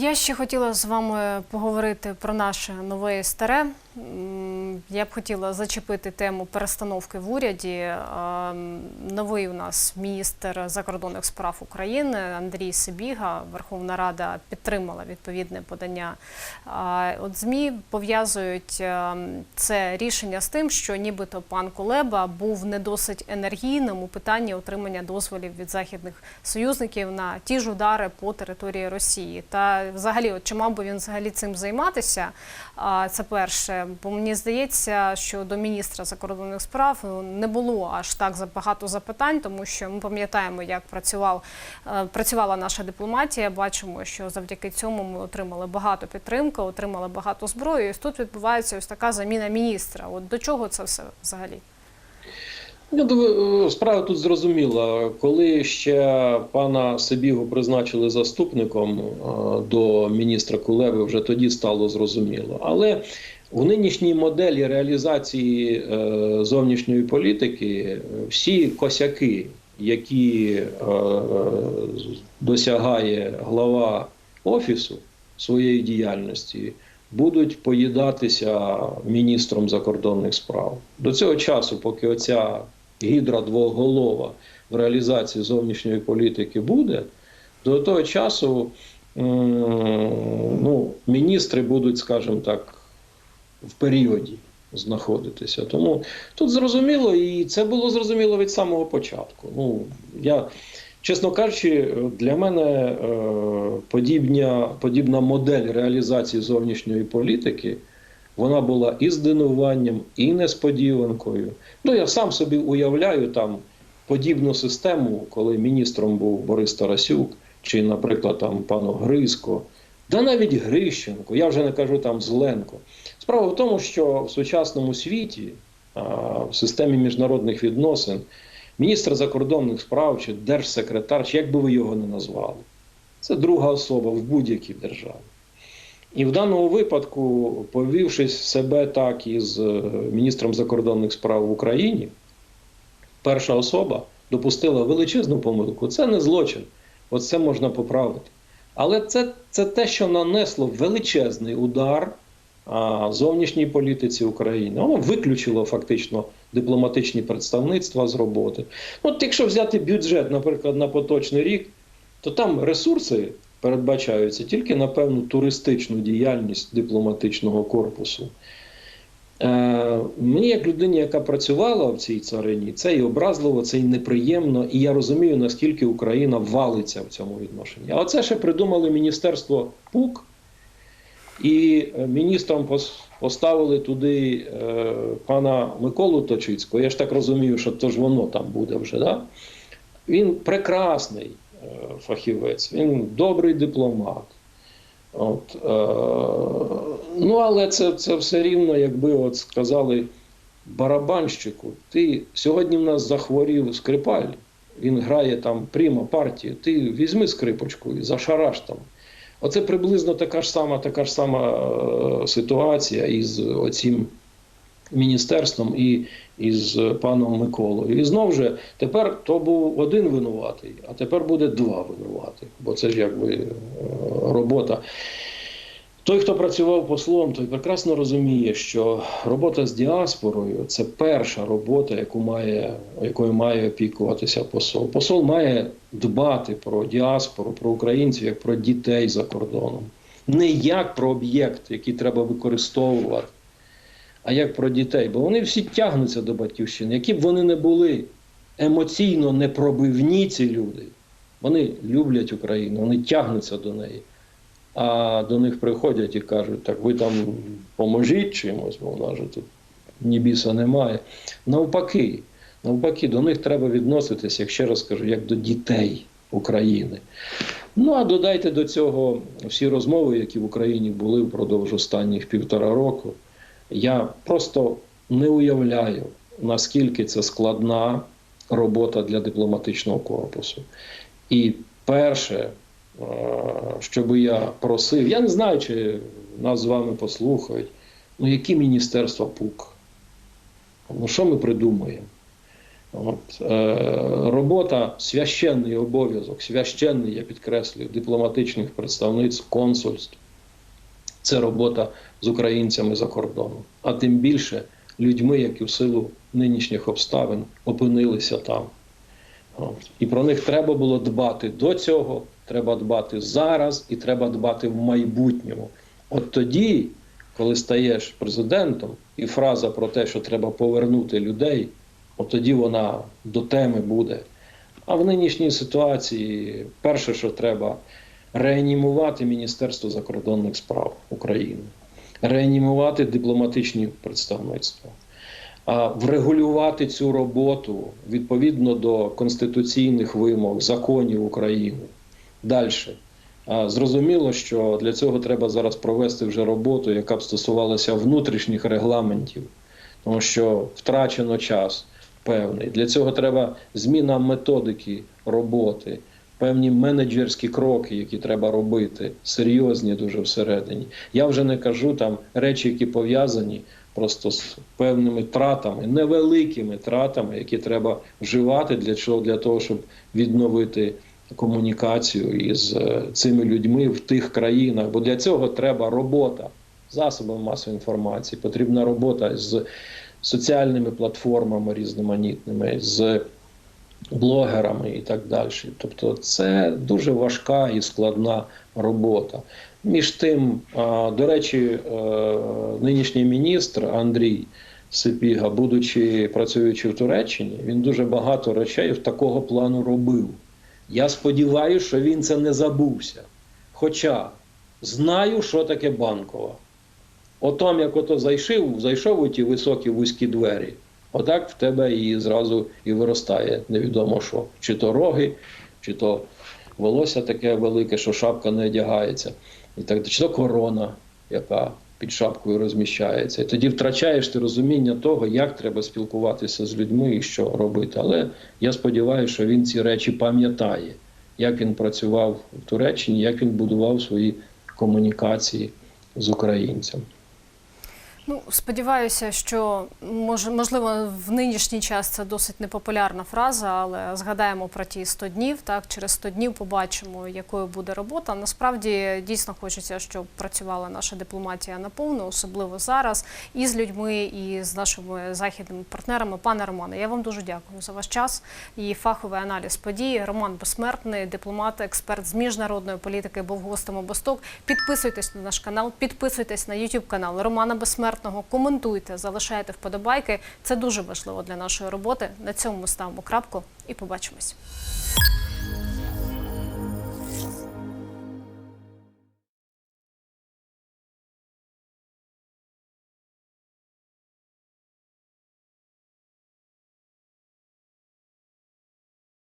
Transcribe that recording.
Я ще хотіла з вами поговорити про наше нове і старе. Я б хотіла зачепити тему перестановки в уряді. Е, Новий у нас міністр закордонних справ України Андрій Сибіга. Верховна Рада підтримала відповідне подання. От ЗМІ пов'язують е, це рішення з тим, що нібито пан Кулеба був не досить енергійним у питанні отримання дозволів від західних союзників на ті ж удари по території Росії. Та взагалі, от чи мав би він взагалі цим займатися? Це перше. Бо мені здається, що до міністра закордонних справ ну, не було аж так багато запитань, тому що ми пам'ятаємо, як працював е, працювала наша дипломатія. Бачимо, що завдяки цьому ми отримали багато підтримки, отримали багато зброї. І тут відбувається ось така заміна міністра. От до чого це все взагалі? Я думаю, е, справа тут зрозуміла. Коли ще пана Сибігу призначили заступником е, до міністра Кулеби, вже тоді стало зрозуміло. Але в нинішній моделі реалізації е, зовнішньої політики е, всі косяки, які е, досягає глава офісу своєї діяльності, будуть поїдатися міністром закордонних справ. До цього часу, поки оця гідра двоголова в реалізації зовнішньої політики буде, до того часу ну, міністри будуть, скажімо так, в періоді знаходитися. Тому тут зрозуміло, і це було зрозуміло від самого початку. Ну, я, чесно кажучи, для мене е, подібня, подібна модель реалізації зовнішньої політики. Вона була і здивуванням, і несподіванкою. Ну, я сам собі уявляю там подібну систему, коли міністром був Борис Тарасюк, чи, наприклад, там пан Гризко, да навіть Грищенко, я вже не кажу там Зеленко. Справа в тому, що в сучасному світі, в системі міжнародних відносин, міністр закордонних справ чи держсекретар, чи як би ви його не назвали, це друга особа в будь-якій державі. І в даному випадку, повівшись себе так із е, міністром закордонних справ в Україні, перша особа допустила величезну помилку. Це не злочин, оце можна поправити. Але це, це те, що нанесло величезний удар зовнішній політиці України. Воно виключило фактично дипломатичні представництва з роботи. От якщо взяти бюджет, наприклад, на поточний рік, то там ресурси передбачаються тільки на певну туристичну діяльність дипломатичного корпусу. Е, мені, як людині, яка працювала в цій царині, це і образливо, це і неприємно, і я розумію, наскільки Україна валиться в цьому відношенні. А оце ще придумали Міністерство ПУК, і е, міністром поставили туди е, пана Миколу Точицького. Я ж так розумію, що то ж воно там буде вже. Да? Він прекрасний е, фахівець, він добрий дипломат. От, е, ну, але це, це все рівно, якби от сказали барабанщику, ти сьогодні в нас захворів скрипаль, він грає там прямо партію, ти візьми скрипочку і зашараш там. Оце приблизно така ж сама, така ж сама е, ситуація із оцім міністерством і із паном Миколою. І знову ж тепер то був один винуватий, а тепер буде два винуватих, бо це ж якби е, робота. Той, хто працював послом, той прекрасно розуміє, що робота з діаспорою це перша робота, яку має, якою має опікуватися посол. Посол має дбати про діаспору, про українців як про дітей за кордоном, не як про об'єкт, який треба використовувати, а як про дітей. Бо вони всі тягнуться до батьківщини, які б вони не були емоційно непробивні ці люди. Вони люблять Україну, вони тягнуться до неї. А до них приходять і кажуть, так ви там поможіть чимось, бо в нас же тут ні біса немає. Навпаки, навпаки, до них треба відноситися, як ще раз кажу, як до дітей України. Ну а додайте до цього всі розмови, які в Україні були впродовж останніх півтора року. Я просто не уявляю, наскільки це складна робота для дипломатичного корпусу. І перше, що би я просив, я не знаю, чи нас з вами послухають, ну які міністерства ПУК? Ну що ми придумаємо? От, е, робота, священний обов'язок, священний, я підкреслюю, дипломатичних представництв, консульств. Це робота з українцями за кордоном. А тим більше людьми, які в силу нинішніх обставин опинилися там. От. І про них треба було дбати до цього, треба дбати зараз і треба дбати в майбутньому. От тоді, коли стаєш президентом, і фраза про те, що треба повернути людей, от тоді вона до теми буде. А в нинішній ситуації перше, що треба, реанімувати Міністерство закордонних справ України, реанімувати дипломатичні представництва, врегулювати цю роботу відповідно до конституційних вимог, законів України. Далі. Зрозуміло, що для цього треба зараз провести вже роботу, яка б стосувалася внутрішніх регламентів, тому що втрачено час певний. Для цього треба зміна методики роботи, певні менеджерські кроки, які треба робити, серйозні дуже всередині. Я вже не кажу там речі, які пов'язані просто з певними тратами, невеликими тратами, які треба вживати для чого? Для того, щоб відновити комунікацію із е, цими людьми в тих країнах. Бо для цього треба робота засобами масової інформації, потрібна робота з соціальними платформами різноманітними, з блогерами і так далі. Тобто, це дуже важка і складна робота. Між тим, до речі, е, нинішній міністр Андрій Сипіга, будучи працюючи в Туреччині, він дуже багато речей такого плану робив. Я сподіваюся, що він це не забувся. Хоча знаю, що таке банкова. Отом, як ото зайшов, зайшов у ті високі вузькі двері, отак в тебе і зразу і виростає невідомо що. Чи то роги, чи то волосся таке велике, що шапка не одягається, і так, чи то корона, яка під шапкою розміщається. І тоді втрачаєш ти розуміння того, як треба спілкуватися з людьми і що робити. Але я сподіваюся, що він ці речі пам'ятає, як він працював в Туреччині, як він будував свої комунікації з українцями. Ну, сподіваюся, що може, можливо в нинішній час це досить непопулярна фраза, але згадаємо про ті 100 днів. Так, через 100 днів побачимо, якою буде робота. Насправді дійсно хочеться, щоб працювала наша дипломатія наповну, особливо зараз, і з людьми, і з нашими західними партнерами. Пане Романе, я вам дуже дякую за ваш час і фаховий аналіз подій. Роман Безсмертний, дипломат, експерт з міжнародної політики, був гостем обосток. Підписуйтесь на наш канал, підписуйтесь на YouTube канал Романа Безсмертного, коментуйте, залишайте вподобайки. Це дуже важливо для нашої роботи. На цьому ми ставимо крапку і побачимось.